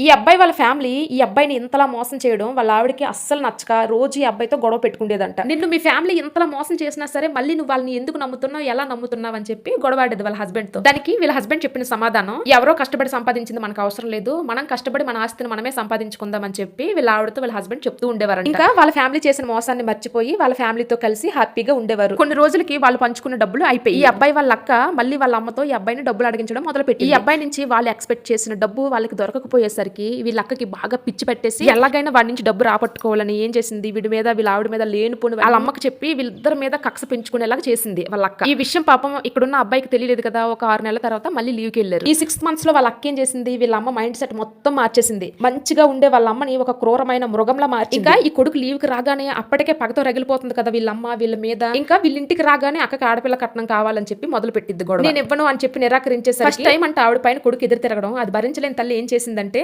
ఈ అబ్బాయి వాళ్ళ ఫ్యామిలీ ఈ అబ్బాయిని ఇంతలా మోసం చేయడం వాళ్ళ ఆవిడకి అస్సలు నచ్చక రోజు ఈ అబ్బాయితో గొడవ పెట్టుకునేదంట నిన్ను మీ ఫ్యామిలీ ఇంతలా మోసం చేసినా సరే మళ్ళీ నువ్వు వాళ్ళని ఎందుకు నమ్ముతున్నావు ఎలా నమ్ముతున్నావు అని చెప్పి గొడవాడేది వాళ్ళ హస్బెండ్తో దానికి వీళ్ళ హస్బెండ్ చెప్పిన సమాధానం ఎవరో కష్టపడి సంపాదించింది మనకు అవసరం లేదు మనం కష్టపడి మన ఆస్తిని మనమే సంపాదించుకుందాం అని చెప్పి వీళ్ళ ఆవిడతో వాళ్ళ హస్బెండ్ చెప్తూ ఉండేవారు ఇంకా వాళ్ళ ఫ్యామిలీ చేసిన మోసాన్ని మర్చిపోయి వాళ్ళ ఫ్యామిలీతో కలిసి హ్యాపీగా ఉండేవారు. కొన్ని రోజులకి వాళ్ళు పంచుకున్న డబ్బులు అయిపోయి ఈ అబ్బాయి వాళ్ళ అక్క మళ్ళీ వాళ్ళ అమ్మతో ఈ అబ్బాయిని డబ్బులు అడిగించడం మొదలుపెట్టి ఈ అబ్బాయి నుంచి వాళ్ళు ఎక్స్పెక్ట్ చేసిన డబ్బు వాళ్ళకి దొరకకపోయేసరికి వీళ్ళ అక్కకి బాగా పిచ్చి పెట్టేసి ఎలాగైనా వాడి నుంచి డబ్బు రాబట్టుకోవాలని ఏం చేసింది? వీడి మీద వీళ్ళ ఆవిడ మీద లేనిపోని వాళ్ళ అమ్మకి చెప్పి వీళ్ళిద్దరి మీద కక్ష పెంచుకునేలాగా చేసింది వాళ్ళ అక్క. ఈ విషయం పాపం ఇక్కడున్న అబ్బాయికి తెలియలేదు కదా ఒక ఆరు నెలల తర్వాత మళ్ళీ లీవ్కి వెళ్ళారు. ఈ సిక్స్ మంత్స్లో వాళ్ళ అక్క ఏం చేసింది? వీళ్ళ అమ్మ మైండ్ సెట్ మొత్తం మార్చేసింది. మంచిగా ఉండే వాళ్ళ అమ్మని ఒక క్రూరమైన మృగంలా మార్చి ఇంకా ఈ కొడుకు లీవ్కి రాగానే అప్పటికే పగతో రగిలిపోతుంది కదా వీళ్ళమ్మ వీళ్ళ మీద. ఇంకా వీళ్ళింటికి రాగానే అక్కకి ఆడపిల్ల కట్నం కావాలని చెప్పి మొదలు పెట్టింది గొడవ. నేను ఇవ్వను అని చెప్పి నిరాకరించేసరికి ఫస్ట్ టైం అంటే ఆవిడ పైన కొడుకు ఎదురు తిరగడం. అది భరించలేని తల్లి ఏం చేసిందంటే